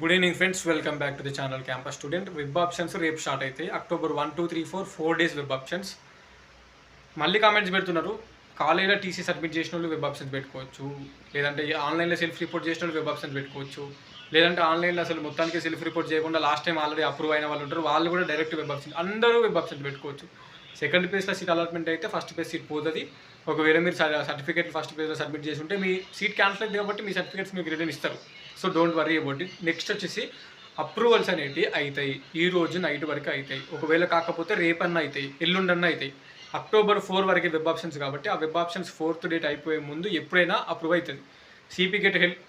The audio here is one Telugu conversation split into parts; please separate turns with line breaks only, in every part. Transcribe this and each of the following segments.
Good evening friends welcome back to the channel campus student web options రేపు స్టార్ట్ అవుతాయి. October one two three four four days web options మళ్ళీ కామెంట్స్ పెడుతున్నారు. కాలేజీలో టీసీ సబ్మిట్ చేసిన వాళ్ళు వెబ్ ఆప్షన్స్ పెట్టుకోవచ్చు. లేదంటే ఆన్లైన్లో సెల్ఫ్ రిపోర్ట్ చేసిన వాళ్ళు వెబ్ ఆప్షన్స్ పెట్టుకోవచ్చు. లేదంటే ఆన్లైన్లో అసలు మొత్తానికి సెల్ఫ్ రిపోర్ట్ చేయకుండా లాస్ట్ టైం ఆల్రెడీ అప్రూవ్ అయిన వాళ్ళు ఉంటారు. వాళ్ళు కూడా డైరెక్ట్ వెబ్ ఆప్షన్ అందరూ వెబ్ ఆప్షన్స్ పెట్టుకోవచ్చు. సెకండ్ పేజ్లో సీట్ అలాట్మెంట్ అయితే ఫస్ట్ పేజ్ సీట్ పోతుంది. ఒకవేళ మీరు సర్టిఫికేట్ ఫస్ట్ పేజ్లో సబ్మిట్ చేసి ఉంటే మీ సీట్ క్యాన్సిల్ అయింది కాబట్టి మీ సర్టిఫికేట్స్ మీకు రిటర్న్ ఇస్తారు. So don't worry about it. Next వచ్చేసి అప్రూవల్స్ అనేవి అవుతాయి ఈ రోజు నైట్ వరకు అవుతాయి ఒకవేళ కాకపోతే రేపన్నా అవుతాయి ఎల్లుండన్నా అవుతాయి అక్టోబర్ ఫోర్ వరకు వెబ్ ఆప్షన్స్ కాబట్టి ఆ వెబ్ ఆప్షన్స్ ఫోర్త్ డేట్ అయిపోయే ముందు ఎప్పుడైనా అప్రూవ్ అవుతుంది సిపి గెట్ హెల్ప్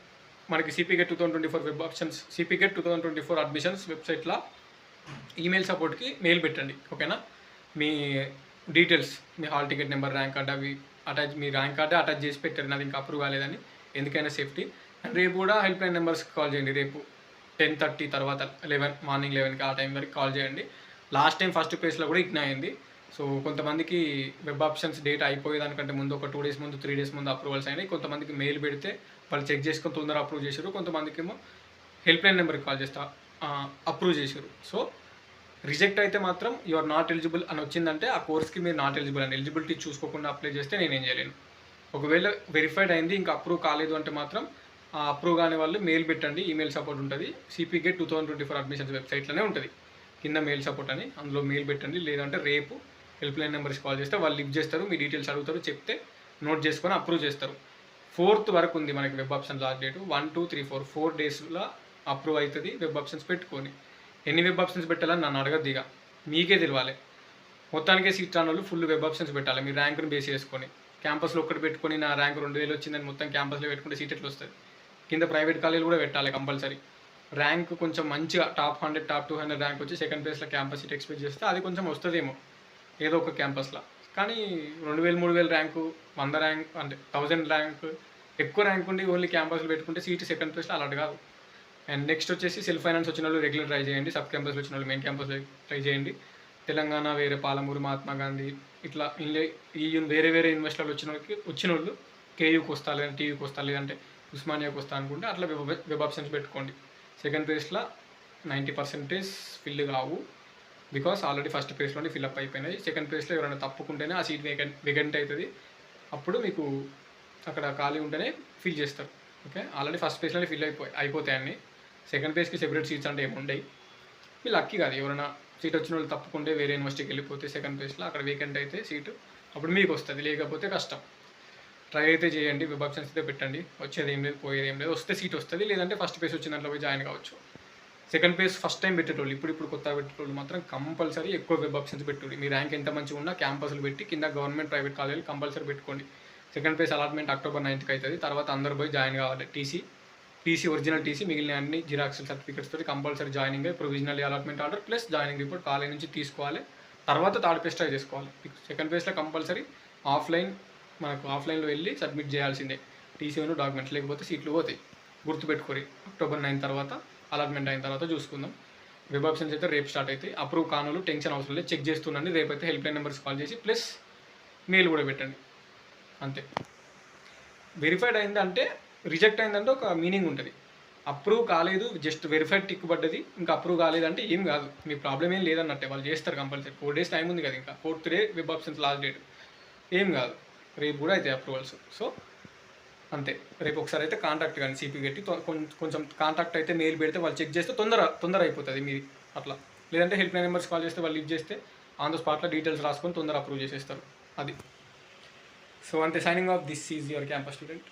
మనకి CP GET two thousand twenty four web options CP GET two thousand twenty four admissions వెబ్సైట్లో ఈమెయిల్ సపోర్ట్కి మెయిల్ పెట్టండి. ఓకేనా? మీ డీటెయిల్స్ మీ hall ticket number rank card అవి అటాచ్ మీ ర్యాంక్ కార్డే అటాచ్ చేసి పెట్టారు. నాది ఇంకా అప్రూవ్ కాలేదని. ఎందుకైనా సేఫ్టీ. అండ్ రేపు కూడా హెల్ప్ లైన్ నెంబర్స్కి కాల్ చేయండి. రేపు టెన్ థర్టీ తర్వాత లెవెన్ మార్నింగ్ లెవెన్కి ఆ టైం వరకు కాల్ చేయండి. లాస్ట్ టైం ఫస్ట్ పేజ్లో కూడా ఇగ్న అయింది. సో కొంతమందికి వెబ్ ఆప్షన్స్ డేట్ అయిపోయేదానికంటే ముందు ఒక టూ డేస్ ముందు త్రీ డేస్ ముందు అప్రూవల్స్ అయినాయి. కొంతమందికి మెయిల్ పెడితే వాళ్ళు చెక్ చేసుకొని తొందరగా అప్రూవ్ చేశారు. కొంతమందికి ఏమో హెల్ప్ లైన్ నెంబర్కి కాల్ చేస్తా అప్రూవ్ చేశారు. సో రిజెక్ట్ అయితే మాత్రం యు ఆర్ నాట్ ఎలిజిబుల్ అని వచ్చిందంటే ఆ కోర్స్కి మీరు నాట్ ఎలిజిబుల్ అని ఎలిజిబిలిటీ చూసుకోకుండా అప్లై చేస్తే నేనేం చేయలేను. ఒకవేళ వెరిఫైడ్ అయింది ఇంకా అప్రూవ్ కాలేదు అంటే మాత్రం అప్రూవ్ కాని వాళ్ళు మెయిల్ పెట్టండి ఈమెయిల్ సపోర్ట్ ఉంటుంది. CP GET two thousand twenty four admissions వెబ్సైట్లోనే ఉంటుంది. కింద మెయిల్ సపోర్ట్ అని అందులో మెయిల్ పెట్టండి లేదంటే రేపు హెల్ప్ లైన్ నెంబర్స్ కాల్ చేస్తే వాళ్ళు లిఫ్ట్ చేస్తారు మీ డీటెయిల్స్ అడుగుతారు చెప్తే నోట్ చేసుకొని అప్రూవ్ చేస్తారు. ఫోర్త్ వరకు ఉంది మనకి web option last date one two three four four డేస్లో అప్రూవ్ అవుతుంది వెబ్ ఆప్షన్స్ పెట్టుకొని. ఎన్ని వెబ్ ఆప్షన్స్ పెట్టాలని నన్ను అడగద్దు ఇక. మీకే తెలియాలి. మొత్తానికే సీట్ రాని వాళ్ళు ఫుల్ వెబ్ ఆప్షన్స్ పెట్టాలి. మీ ర్యాంక్ని బేస్ చేసుకొని. క్యాంపస్లో ఒక్కటి పెట్టుకొని నా ర్యాంక్ రెండు వేలు వచ్చిందని మొత్తం క్యాంపస్లో పెట్టుకుంటే సీట్ ఎట్లా వస్తుంది? కింద ప్రైవేట్ కాలేజీలు కూడా పెట్టాలి కంపల్సరీ. ర్యాంక్ కొంచెం మంచిగా top hundred top two hundred rank వచ్చి సెకండ్ ప్లేస్లో క్యాంపస్ సీట్ ఎక్స్పెక్ట్ చేస్తే అది కొంచెం వస్తుందేమో ఏదో ఒక క్యాంపస్లో. కానీ రెండు వేలు మూడు వేలు ర్యాంకు వంద ర్యాంక్ అంటే థౌజండ్ ర్యాంక్ ఎక్కువ ర్యాంక్ ఉండి ఓన్లీ క్యాంపస్లో పెట్టుకుంటే సీట్ సెకండ్ ప్లేస్లో అలాంటి కాదు. అండ్ నెక్స్ట్ వచ్చేసి సెల్ఫ్ ఫైనాన్స్ వచ్చిన వాళ్ళు రెగ్యులర్ ట్రై చేయండి సబ్ క్యాంపస్లో వచ్చిన వాళ్ళు మెయిన్ క్యాంపస్లో ట్రై చేయండి. తెలంగాణ వేరే పాలమూరు మహాత్మా గాంధీ ఇట్లా ఈ వేరే వేరే యూనివర్సిటీలు వచ్చిన వాళ్ళకి వచ్చిన వాళ్ళు కేయూకి వస్తా లేదంటే టీయూకి వస్తా లేదంటే ఉస్మానియాకి వస్తా అనుకుంటే అట్లా వెబ్ వెబ్ ఆప్షన్స్ పెట్టుకోండి. సెకండ్ పేజ్లో నైంటీ పర్సెంటేజ్ ఫిల్ కావు. బికాస్ ఆల్రెడీ ఫస్ట్ పేజ్లోనే ఫిల్అప్ అయిపోయినాయి. సెకండ్ పేజ్లో ఎవరైనా తప్పుకుంటేనే ఆ సీట్ వేకెంట్ వేకెంట్ అవుతుంది అప్పుడు మీకు అక్కడ ఖాళీ ఉంటేనే ఫిల్ చేస్తారు. ఓకే ఆల్రెడీ ఫస్ట్ పేజ్లోనే ఫిల్ అయిపోయి అయిపోతాయని సెకండ్ పేజ్కి సెపరేట్ సీట్స్ అంటే ఏముండయి? మీ లక్కీ కాదు. ఎవరైనా సీట్ వచ్చిన వాళ్ళు తప్పుకుంటే వేరే యూనివర్సిటీకి వెళ్ళిపోతే సెకండ్ పేజ్లో అక్కడ వేకెంట్ అయితే సీటు అప్పుడు మీకు వస్తుంది. లేకపోతే కష్టం. ట్రై అయితే చేయండి వెబ్ ఆప్షన్స్ అయితే పెట్టండి. వచ్చేది ఏం లేదు పోయేది ఏం లేదు. వస్తే సీట్ వస్తుంది లేదంటే ఫస్ట్ పేజ్ వచ్చిన దాంట్లో పోయి జాయిన్ కావచ్చు. సెకండ్ పేజ్ ఫస్ట్ టైం పెట్టేటోళ్ళు ఇప్పుడు ఇప్పుడు కొత్తగా పెట్టేటోళ్ళు మాత్రం కంపల్సరీ ఎక్కువ వెబ్ ఆప్షన్స్ పెట్టుకోండి మీ ర్యాంక్ ఎంత మంచిగా ఉన్నా క్యాంపస్లు పెట్టి కింద గవర్నమెంట్ ప్రైవేట్ కాలేజీలు కంపల్సరీ పెట్టుకోండి. సెకండ్ పేజ్ అలాట్మెంట్ అక్టోబర్ నైన్త్కి అవుతుంది తర్వాత అందరు పోయి జాయిన్ కావాలి. టీసీ టీసీ ఒరిజినల్ టీసీ మిగిలిన అన్ని జిరాక్స్ సర్టిఫికేట్స్ తోటి కంపల్సరీ జాయినింగ్ అయ్యి provisional allotment order plus joining report college నుంచి తీసుకోవాలి. తర్వాత థర్డ్ పేజ్ ట్రై చేసుకోవాలి. సెకండ్ పేజ్లో కంపల్సరీ ఆఫ్లైన్ మనకు ఆఫ్లైన్లో వెళ్ళి సబ్మిట్ చేయాల్సిందే. టీసీ డాక్యుమెంట్స్ లేకపోతే సీట్లు పోతాయి. గుర్తుపెట్టుకోరి. అక్టోబర్ నైన్ తర్వాత అలాట్మెంట్ అయిన తర్వాత చూసుకుందాం. వెబ్ ఆప్షన్స్ అయితే రేపు స్టార్ట్ అవుతాయి. అప్రూవ్ కానులు టెన్షన్ అవసరం లేదు. చెక్ చేస్తున్నాను రేపు అయితే హెల్ప్ లైన్ నెంబర్స్ కాల్ చేసి ప్లస్ మెయిల్ కూడా పెట్టండి. అంతే. వెరిఫైడ్ అయిందంటే రిజెక్ట్ అయిందంటే ఒక మీనింగ్ ఉంటుంది. అప్రూవ్ కాలేదు జస్ట్ వెరిఫైడ్ టిక్ పడ్డది. ఇంకా అప్రూవ్ కాలేదంటే ఏం కాదు. మీ ప్రాబ్లం ఏం లేదన్నట్టే. వాళ్ళు చేస్తారు కంపల్సరీ. ఫోర్ డేస్ టైం ఉంది కదా ఇంకా. Fourth day web options last date. ఏం కాదు. రేపు కూడా అయితే అప్రూవల్స్ సో అంతే. రేపు ఒకసారి అయితే కాంటాక్ట్ కానీ సిపి పెట్టి కొంచెం కాంటాక్ట్ అయితే మెయిల్ పెడితే వాళ్ళు చెక్ చేస్తే తొందర తొందర అయిపోతుంది మీది అట్లా. లేదంటే హెల్ప్ లైన్ నెంబర్స్ కాల్ చేస్తే వాళ్ళు లిఫ్ట్ చేస్తే ఆన్ ద స్పాట్లో డీటెయిల్స్ రాసుకొని తొందర అప్రూవ్ చేసేస్తారు. అది. సో అంతే. Signing off this is your campus student